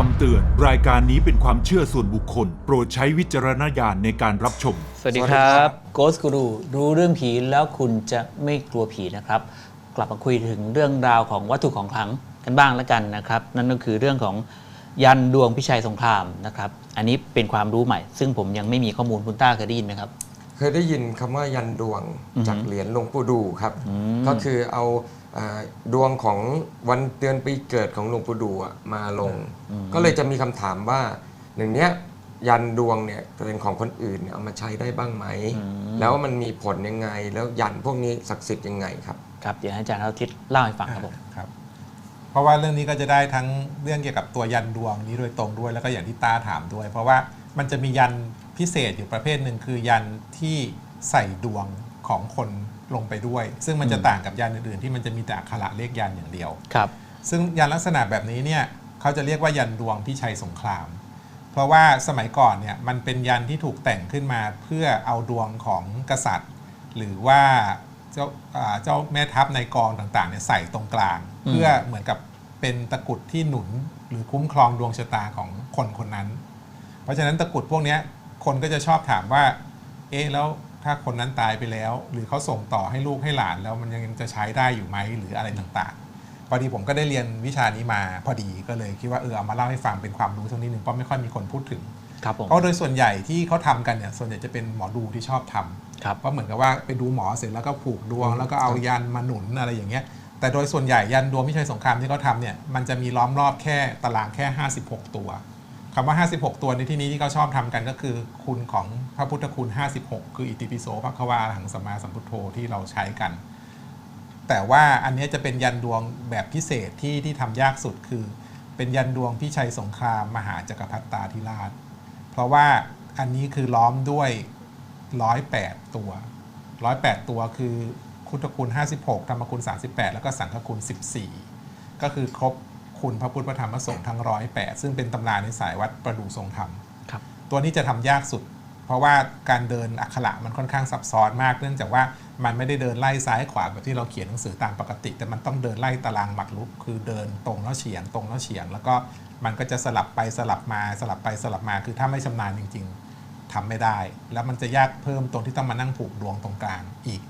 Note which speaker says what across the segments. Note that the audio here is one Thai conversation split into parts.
Speaker 1: คำเตือน รายการนี้เป็นความเชื่อส่วนบุคคล โปรดใช้วิจารณญาณในการรับชม
Speaker 2: สวัสดี
Speaker 3: สวัส
Speaker 2: ค
Speaker 3: ดี
Speaker 2: รั
Speaker 3: ครับบ
Speaker 2: Ghost Guru รู้เรื่องผีแล้วคุณจะไม่กลัวผีนะครับ กลับมาคุยถึงเรื่องราวของวัตถุของขลังกันบ้างแล้วกันนะครับ นั่นก็คือเรื่องของยันดวงพิชัยสงครามนะครับ อันนี้เป็นความรู้ใหม่ ซึ่งผมยังไม่มีข้อมูลคุณต้าเคยได้ยินไหมครับ
Speaker 3: เคยได้ยินคำว่ายันดวง
Speaker 2: อือฮึ
Speaker 3: จากเหรียญหลวงปู่ดูครับ
Speaker 2: อืม
Speaker 3: ก็คือเอาอ่า ดวงของวันเดือนปีเกิดของหลวงปู่ดูอะมาลง ก็เลยจะมีคำถามว่าหนึ่งเนี้ยยันดวงเนี่ยเป็นของคนอื่นเนี่ยเอามาใช้ได้บ้างไหม แล้วมันมีผลยังไง แล้วยันพวกนี้ศักดิ์สิทธิ์ยังไงครับ
Speaker 2: ครับเดี๋ยวให้อาจารย์เราทิศเล่าให้ฟังครับผม
Speaker 4: ครับ เพราะว่าเรื่องนี้ก็จะได้ทั้งเรื่องเกี่ยวกับตัวยันดวงนี้โดยตรงด้วย แล้วก็อย่างที่ตาถามด้วย เพราะว่ามันจะมียันพิเศษอยู่ประเภทหนึ่งคือยันที่ใส่ดวง ของคนลงไปด้วย ซึ่งมันจะต่างกับยันอื่นๆ ที่มันจะมีแต่อักขระเลขยันอย่างเดียว
Speaker 2: ครับ
Speaker 4: ซึ่งยันลักษณะแบบนี้เนี่ยเขาจะเรียกว่ายันดวงพิชัยสงคราม เพราะว่าสมัยก่อนเนี่ยมันเป็นยันที่ถูกแต่งขึ้นมาเพื่อเอาดวงของกษัตริย์ หรือว่าเจ้าอ่าเจ้าแม่ทัพในกองต่างๆเนี่ยใส่ตรงกลาง
Speaker 2: อืม
Speaker 4: เพื่อเหมือนกับเป็นตะกรุดที่หนุนหรือคุ้มครองดวงชะตาของคนคนนั้น เพราะฉะนั้นตะกรุดพวกเนี้ยคนก็จะชอบถามว่า เอ๊ะแล้ว ถ้าคนนั้นตายไปแล้ว หรือเขาส่งต่อให้ลูกให้หลานแล้วมันยังจะใช้ได้อยู่ไหมหรืออะไรต่างๆพอดีผมก็ได้เรียนวิชานี้มาพอดีก็เลยคิดว่าเออเอามาเล่าให้ฟังเป็นความรู้สักนิดหนึ่งเพราะไม่ค่อยมีคนพูดถึง
Speaker 2: ครับผม
Speaker 4: เพราะโดยส่วนใหญ่ที่เขาทำกันเนี่ยส่วนใหญ่จะเป็นหมอดูที่ชอบทำ
Speaker 2: ครับ
Speaker 4: เพราะเหมือนกับว่าไปดูหมอเสร็จแล้วก็ผูกดวง แล้วก็เอายันมาหนุนอะไรอย่างเงี้ยแต่โดยส่วนใหญ่ยันดวงพิชัยสงครามที่เขาทำเนี่ยมันจะมีล้อมรอบแค่ตารางแค่ 56 ตัว คำว่า 56 ตัวในที่นี้ที่เขาชอบทำกันก็คือ คุณของพระพุทธคุณ 56 คืออิติปิโสพระควาอรหังสมมาสัมพุทโธที่เราใช้กัน แต่ว่าอันนี้จะเป็นยันดวงแบบพิเศษที่ที่ทำยากสุดคือ เป็นยันดวงพิชัยสงครามมหาจักรพรรดิตาธิราช เพราะว่าอันนี้คือล้อมด้วย 108 ตัว 108 ตัวคือคุตคุณ 56 ธรรมคุณ 38 แล้วก็สังฆคุณ 14 ก็คือครบ คุณพระพุทธพระธรรมพระสงฆ์ทั้ง108ซึ่งเป็นตำราในสายวัดประดูทรงธรรม
Speaker 2: ครับ
Speaker 4: ตัวนี้จะทำยากสุด เพราะว่าการเดินอักขระมันค่อนข้างซับซ้อนมาก เนื่องจากว่ามันไม่ได้เดินไล่ซ้ายขวาแบบที่เราเขียนหนังสือตามปกติ แต่มันต้องเดินไล่ตารางหมากรุก คือเดินตรงแล้วเฉียง ตรงแล้วเฉียง แล้วก็มันก็จะสลับไปสลับมาสลับไปสลับมาคือถ้าไม่ชำนาญจริง ๆทำไม่ได้ แล้วมันจะยากเพิ่มตรงที่ต้องมานั่งผูกดวงตรงกลางอีก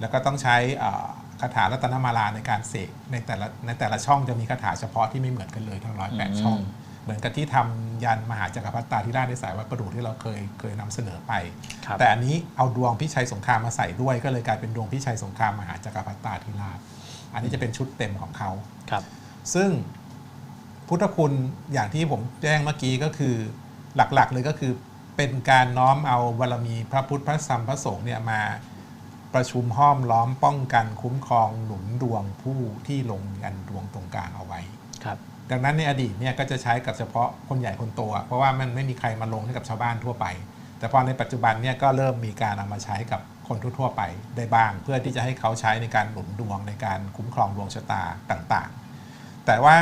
Speaker 4: แล้วก็ต้องใช้เอ่อ คาถารัตนมาลาในการเสกในแต่ละในแต่ละช่องจะมีคาถาเฉพาะที่ไม่เหมือนกันเลยทั้งร้อยแปด
Speaker 2: อืม
Speaker 4: ช่อง เหมือนกับที่ทำยันมหาจักรพรรดิตาธิราชในสายวัดประดู่ที่เราเคยเคยนำเสนอไป
Speaker 2: ครับ
Speaker 4: แต่อันนี้เอาดวงพิชัยสงครามมาใส่ด้วย ก็เลยกลายเป็นดวงพิชัยสงครามมหาจักรพรรดิตาธิราช อันนี้จะเป็นชุดเต็มของเขา
Speaker 2: ครับ
Speaker 4: ซึ่งพุทธคุณอย่างที่ผมแจ้งเมื่อกี้ก็คือหลักๆเลยก็คือเป็นการน้อมเอาบารมีพระพุทธพระธรรมพระสงฆ์เนี่ยมา ประชุมห้อมล้อมป้องกันคุ้มครองหนุนดวงผู้ที่ลงยันดวงตรงกลางเอาไว้
Speaker 2: ครับ
Speaker 4: ดังนั้นในอดีตเนี่ยก็จะใช้กับเฉพาะคนใหญ่คนโตอะเพราะว่ามันไม่มีใครมาลงให้กับชาวบ้านทั่วไป แต่พอในปัจจุบันเนี่ยก็เริ่มมีการเอามาใช้กับคนทั่วๆไปได้บ้าง เพื่อที่จะให้เขาใช้ในการหนุนดวงในการคุ้มครองดวงชะตาต่างๆ แต่ว่า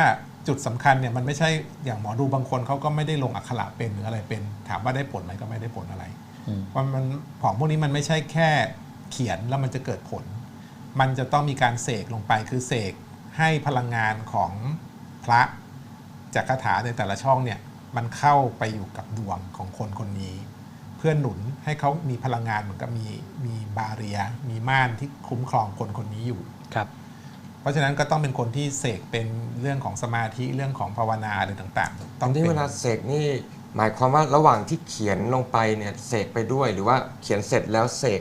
Speaker 4: จุดสำคัญเนี่ยมันไม่ใช่อย่างหมอดูบางคนเขาก็ไม่ได้ลงอักขระเป็นหรืออะไรเป็น ถามว่าได้ผลไหมก็ไม่ได้ผลอะไร
Speaker 2: อืม
Speaker 4: ว่ามันของพวกนี้มันไม่ใช่แค่ เขียนแล้วมันจะเกิดผล มันจะต้องมีการเสกลงไปคือเสกให้พลังงานของพระจากคาถาในแต่ละช่องเนี่ยมันเข้าไปอยู่กับดวงของคนคนนี้ เพื่อหนุนให้เขามีพลังงานเหมือนกับมีมีบาเรีย มีม่านที่คุ้มครองคนคนนี้อยู่
Speaker 2: ครับ
Speaker 4: เพราะฉะนั้นก็ต้องเป็นคนที่เสกเป็นเรื่องของสมาธิเรื่องของภาวนาอะไรต่างๆ
Speaker 3: ตอนที่
Speaker 4: ป็
Speaker 3: เวลาเสกนี่หมายความว่าระหว่างที่เขียนลงไปเนี่ยเสกไปด้วยหรือว่าเขียนเสร็จแล้วเสก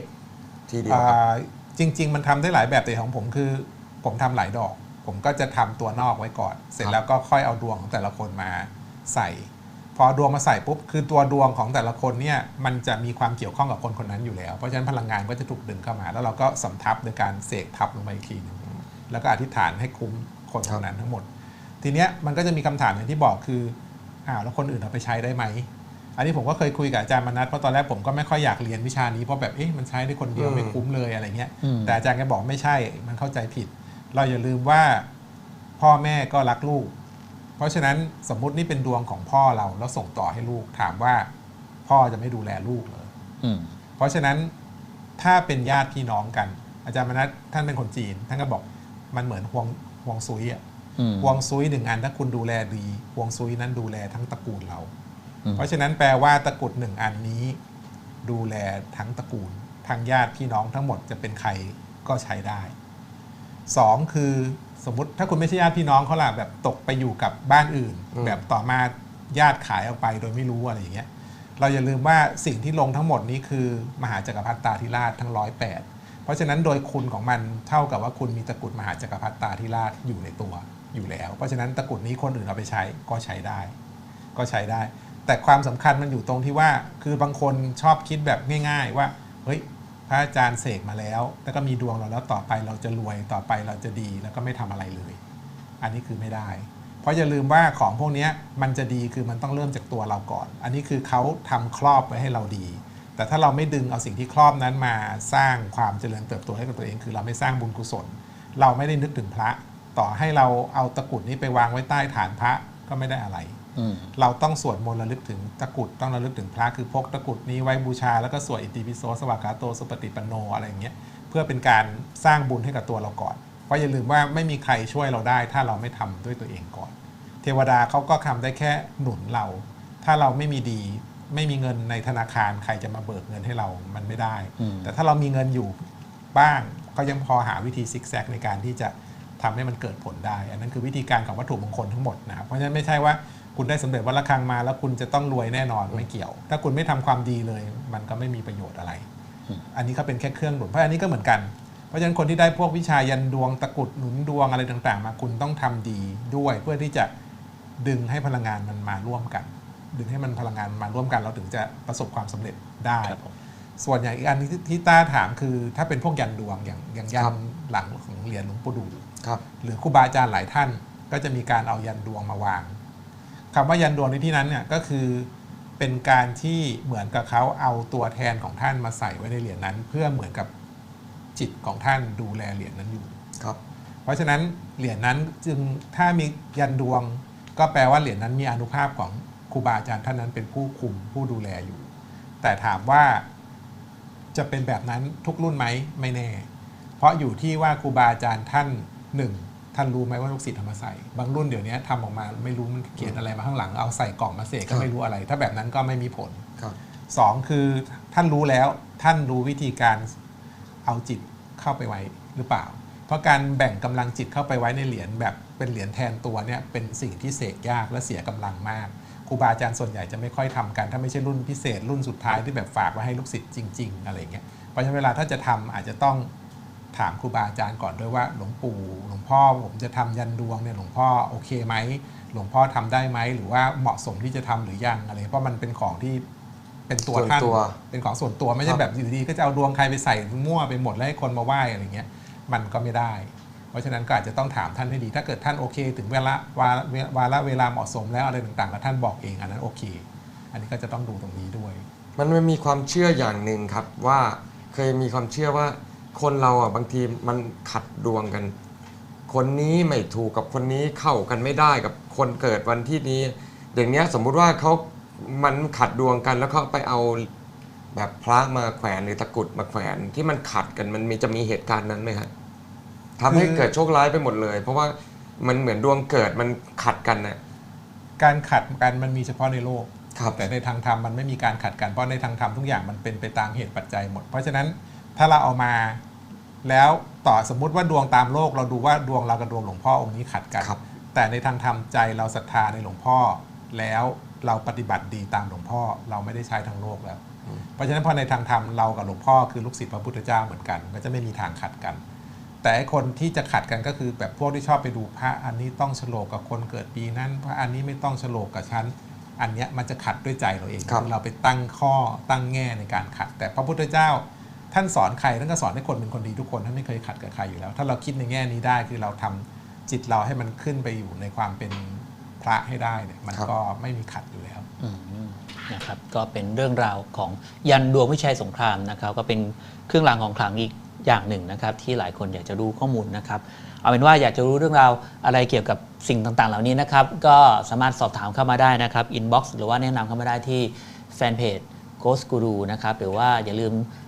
Speaker 3: ทีเดียว
Speaker 4: จริง ๆ มันทำได้หลายแบบแต่ของผมคือ ผมทำหลายดอก ผมก็จะทำตัวนอกไว้ก่อน เสร็จแล้วก็ค่อยเอาดวงของแต่ละคนมาใส่ พอดวงมาใส่ปุ๊บคือตัวดวงของแต่ละคนเนี่ยมันจะมีความเกี่ยวข้องกับคนคนนั้นอยู่แล้ว เพราะฉะนั้นพลังงานก็จะถูกดึงเข้ามา แล้วเราก็สำทับโดยการเสกทับลงไปอีกทีนึงแล้วก็อธิษฐานให้คุ้มคนคนนั้นทั้งหมด ทีเนี้ยมันก็จะมีคำถามอย่างที่บอกคืออ้าวแล้วคนอื่นเอาไปใช้ได้ไหม อันนี้ผมก็เคยคุยกับอาจารย์มนัทเพราะตอนแรกผมก็ไม่ค่อยอยากเรียนวิชานี้เพราะแบบเอ๊ะมันใช้ได้คนเดียว
Speaker 3: อืม
Speaker 4: ไม่คุ้มเลยอะไรเงี้ย
Speaker 2: อืม
Speaker 4: แต่อาจารย์ก็บอกไม่ใช่มันเข้าใจผิด เราอย่าลืมว่าพ่อแม่ก็รักลูก เพราะฉะนั้นสมมุตินี่เป็นดวงของพ่อเราแล้วส่งต่อให้ลูกถามว่า พ่อจะไม่ดูแลลูกเหรอ
Speaker 2: อืม
Speaker 4: เพราะฉะนั้นถ้าเป็นญาติพี่น้องกัน อาจารย์มนัทท่านเป็นคนจีน ท่านก็บอกมันเหมือนห่วงห่วงซุยอะ
Speaker 2: อืม
Speaker 4: ฮวงซุยหนึ่งอันถ้าคุณดูแลดีฮวงซุยนั้นดูแลทั้งตระกูลเรา
Speaker 2: อืม
Speaker 4: เพราะฉะนั้นแปลว่าตะกรุดหนึ่งอันนี้ ดูแลทั้งตระกูลทางญาติพี่น้องทั้งหมดจะเป็นใครก็ใช้ได้สองคือสมมติถ้าคุณไม่ใช่ญาติพี่น้องเขาล่ะแบบตกไปอยู่กับบ้านอื่น
Speaker 3: อืม
Speaker 4: แบบต่อมาญาติขายออกไปโดยไม่รู้อะไรอย่างเงี้ยเราอย่าลืมว่าสิ่งที่ลงทั้งหมดนี้คือ มหาจักรพรรดิตาธิราชทั้งร้อยแปดเพราะฉะนั้นโดยคุณของมันเท่ากับว่าคุณมีตะกรุดมหาจักรพรรดิตาธิราชอยู่ในตัวอยู่แล้ว เพราะฉะนั้นตะกรุดนี้คนอื่นเอาไปใช้ก็ใช้ได้ ก็ใช้ได้ แต่ความสำคัญมันอยู่ตรงที่ว่า คือบางคนชอบคิดแบบง่าย ๆ ว่า เฮ้ย พระอาจารย์เสกมาแล้ว แล้วก็มีดวงเราแล้วต่อไปเราจะรวยต่อไปเราจะดีแล้วก็ไม่ทำอะไรเลย อันนี้คือไม่ได้ เพราะอย่าลืมว่าของพวกนี้มันจะดีคือมันต้องเริ่มจากตัวเราก่อน อันนี้คือเขาทำครอบไว้ให้เราดี แต่ถ้าเราไม่ดึงเอาสิ่งที่ครอบนั้นมาสร้างความเจริญเติบโตให้กับตัวเอง คือเราไม่สร้างบุญกุศล เราไม่ได้นึกถึงพระ ต่อให้เราเอาตะกรุดนี้ไปวางไว้ใต้ฐานพระก็ไม่ได้อะไร เราต้องสวดมนต์ระลึกถึงตะกรุดต้องระลึกถึงพระคือพกตะกรุดนี้ไว้บูชาแล้วก็สวดอิติปิโสสวากาโตสุปฏิปันโนอะไรอย่างเงี้ยเพื่อเป็นการสร้างบุญให้กับตัวเราก่อนเพราะอย่าลืมว่าไม่มีใครช่วยเราได้ ถ้าเราไม่ทำด้วยตัวเองก่อน เทวดาเขาก็ทำได้แค่หนุนเรา ถ้าเราไม่มีดีไม่มีเงินในธนาคารใครจะมาเบิกเงินให้เรามันไม่ได้
Speaker 2: อืม
Speaker 4: แต่ถ้าเรามีเงินอยู่บ้างก็ยังพอหาวิธีซิกแซกในการที่จะทำให้มันเกิดผลได้ อันนั้นคือวิธีการของวัตถุมงคลทั้งหมดนะครับ เพราะฉะนั้นไม่ใช่ว่า คุณได้สำเร็จวัดระฆังมา แล้วคุณจะต้องรวยแน่นอนไม่เกี่ยว ถ้าคุณไม่ทำความดีเลย มันก็ไม่มีประโยชน์อะไร อันนี้ก็เป็นแค่เครื่องหนุนเพราะอันนี้ก็เหมือนกันเพราะฉะนั้นคนที่ได้พวกวิชายันดวงตะกรุดหนุนดวงอะไรต่าง ๆ มาคุณต้องทำดีด้วย เพื่อที่จะดึงให้พลังงานมันมาร่วมกัน ดึงให้มันพลังงานมาร่วมกัน เราถึงจะประสบความสำเร็จได้
Speaker 2: ครับผม
Speaker 4: ส่วนอย่างอีกอันที่ที่ต้าถามคือ ถ้าเป็นพวกยันดวงอย่างอย่างยั
Speaker 3: ครั
Speaker 4: น
Speaker 3: บ
Speaker 4: หลังของเหรียญหลวงปู่ดู
Speaker 3: ครับ
Speaker 4: หรือครูบาอาจารย์หลายท่าน ก็จะมีการเอายันดวงมาวาง คำว่ายันดวงในที่นั้นเนี่ยก็คือเป็นการที่เหมือนกับเขาเอาตัวแทนของท่านมาใส่ไว้ในเหรียญนั้น เพื่อเหมือนกับจิตของท่านดูแลเหรียญนั้นอยู่
Speaker 3: ครับ
Speaker 4: เพราะฉะนั้นเหรียญนั้นจึงถ้ามียันดวง ก็แปลว่าเหรียญนั้นมีอานุภาพของครูบาอาจารย์ท่านนั้นเป็นผู้คุมผู้ดูแลอยู่ แต่ถามว่าจะเป็นแบบนั้นทุกรุ่นไหมไม่แน่ เพราะอยู่ที่ว่าครูบาอาจารย์ท่านหนึ่ง ท่านรู้ไหมว่าลูกศิษย์ทำมาใส่ บางรุ่นเดี๋ยวนี้ทำออกมาไม่รู้มันเขียนอะไรมาข้างหลังเอาใส่กล่องมาเสกก็ไม่รู้อะไร ถ้าแบบนั้นก็ไม่มีผล
Speaker 3: ครับ
Speaker 4: สองคือท่านรู้แล้วท่านรู้วิธีการเอาจิตเข้าไปไว้หรือเปล่า เพราะการแบ่งกำลังจิตเข้าไปไว้ในเหรียญแบบเป็นเหรียญแทนตัวเนี่ยเป็นสิ่งที่เสกยากและเสียกำลังมากครูบาอาจารย์ส่วนใหญ่จะไม่ค่อยทำกัน ถ้าไม่ใช่รุ่นพิเศษรุ่นสุดท้ายที่แบบฝากไว้ให้ลูกศิษย์จริง ๆ อะไรเงี้ยเพราะฉะนั้นเวลาถ้าจะทำอาจจะต้อง ถามครูบาอาจารย์ก่อนด้วยว่าหลวงปู่หลวงพ่อผมจะทำยันดวงเนี่ยหลวงพ่อโอเคไหมหลวงพ่อทำได้ไหมหรือว่าเหมาะสมที่จะทำหรือยังอะไรเพราะมันเป็นของที่เป็นตัว
Speaker 3: ส่วน
Speaker 4: ท่าน
Speaker 3: ตัว
Speaker 4: เป็นของส่วนตัวไม่
Speaker 3: ค
Speaker 4: ใช่
Speaker 3: รับ
Speaker 4: แบบอยู่ดีๆก็จะเอาดวงใครไปใส่มั่วไปหมดแล้วให้คนมาไหว้อะไรเงี้ยมันก็ไม่ได้ เพราะฉะนั้นก็อาจจะต้องถามท่านให้ดี ถ้าเกิดท่านโอเค ถึงเวลาวาระวาระเวลาเหมาะสมแล้วอะไรต่างๆก็ท่านบอกเองอันนั้นโอเค อันนี้ก็จะต้องดูตรงนี้ด้วย
Speaker 3: มันมันมีความเชื่ออย่างหนึ่งครับว่าเคยมีความเชื่อว่า คนเราอะบางทีมันขัดดวงกัน คนนี้ไม่ถูกกับคนนี้เข้ากันไม่ได้กับคนเกิดวันที่นี้ อย่างเนี้ยสมมุติว่าเขามันขัดดวงกันแล้วเขาไปเอาแบบพระมาแขวนหรือตะกรุดมาแขวนที่มันขัดกันมันมีจะมีเหตุการณ์นั้นไหมครับทำให้
Speaker 4: คือ
Speaker 3: เกิดโชคร้ายไปหมดเลย เพราะว่ามันเหมือนดวงเกิดมันขัดกันนะ
Speaker 4: การขัดกันมันมีเฉพาะในโลก
Speaker 3: ครับ
Speaker 4: แต่ในทางธรรมมันไม่มีการขัดกันเพราะในทางธรรมทุกอย่างมันเป็นไปตามเหตุปัจจัยหมด เพราะฉะนั้น ถ้าเราเอามา แล้วต่อสมมุติว่าดวงตามโลก เราดูว่าดวงเรากับดวงหลวงพ่อองค์นี้ขัดกัน
Speaker 3: ครับ
Speaker 4: แต่ในทางธรรมใจเราศรัทธาในหลวงพ่อ แล้วเราปฏิบัติดีตามหลวงพ่อเราไม่ได้ใช้ทางโลกแล้ว เพราะฉะนั้นพอในทางธรรมเรากับหลวงพ่อคือลูกศิษย์พระพุทธเจ้าเหมือนกันก็จะไม่มีทางขัดกัน แต่ไอ้คนที่จะขัดกันก็คือแบบพวกที่ชอบไปดูพระอันนี้ต้องฉลกกับคนเกิดปีนั้นพระอันนี้ไม่ต้องฉลกกับฉันอันเนี้ยมันจะขัดด้วยใจเราเอง
Speaker 3: ครับ
Speaker 4: อเราไปตั้งข้อตั้งแง่ในการขัด แต่พระพุทธเจ้า ท่านสอนใครท่านก็สอนให้คนเป็นคนดีทุกคนท่านไม่เคยขัดกับใครอยู่แล้ว ถ้าเราคิดในแง่นี้ได้คือเราทำจิตเราให้มันขึ้นไปอยู่ในความเป็นพระให้ได้เนี่ยมัน
Speaker 3: ครับ
Speaker 4: ก็ไม่มีขัดอยู่แล้ว
Speaker 2: อืมนะครับก็เป็นเรื่องราวของยันดวงวิชัยสงครามนะครับ ก็เป็นเครื่องรางของขลังอีกอย่างหนึ่งนะครับ ที่หลายคนอยากจะรู้ข้อมูลนะครับ เอาเป็นว่าอยากจะรู้เรื่องราวอะไรเกี่ยวกับสิ่งต่างๆ เหล่านี้นะครับ ก็สามารถสอบถามเข้ามาได้นะครับอินบ็อกซ์หรือว่าแนะนำเข้ามาได้ที่แฟนเพจ Ghost Guru นะครับหรือว่าอย่าลืมอ่า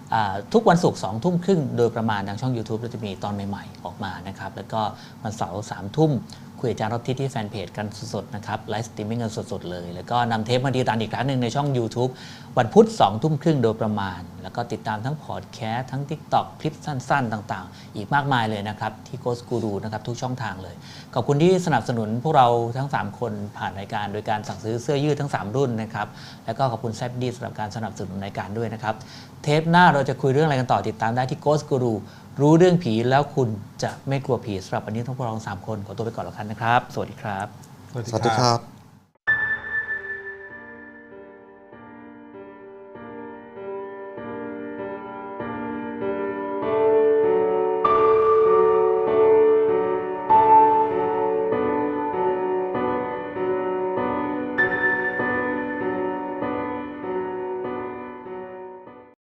Speaker 2: ทุกวันศุกร์สองทุ่มครึ่งโดยประมาณทางช่อง YouTube เราจะมีตอนใหม่ๆ ออกมานะครับ แล้วก็วันเสาร์สามทุ่มคุยกับอาจารย์รอบทิศที่แฟนเพจกันสดๆนะครับไลฟ์สตรีมมิ่งกันสดๆเลย แล้วก็นำเทปมาดีตามอีกครั้งหนึ่งในช่อง YouTube วันพุธ2ทุ่มครึ่งโดยประมาณ แล้วก็ติดตามทั้งพอดแคสต์ทั้ง TikTok คลิปสั้นๆ ต่างๆ อีกมากมายเลยนะครับ ที่โกสกูรูนะครับทุกช่องทางเลย ขอบคุณที่สนับสนุนพวกเราทั้ง 3 คนผ่านรายการโดยการสั่งซื้อเสื้อยืดทั้ง 3 รุ่นนะครับแล้วก็ขอบคุณแซบดีสำหรับการสนับสนุนรายการด้วยนะครับ เทปหน้าเราจะคุยเรื่องอะไรกันต่อติดตามได้ที่ Ghost Guru รู้เรื่องผีแล้วคุณจะไม่กลัวผีสำหรับวันนี้ทั้งพวกเราสามคนขอตัวไปก่อนแล้วกันนะครับ สวัสดีครับ
Speaker 4: สวัสดีครั
Speaker 5: บ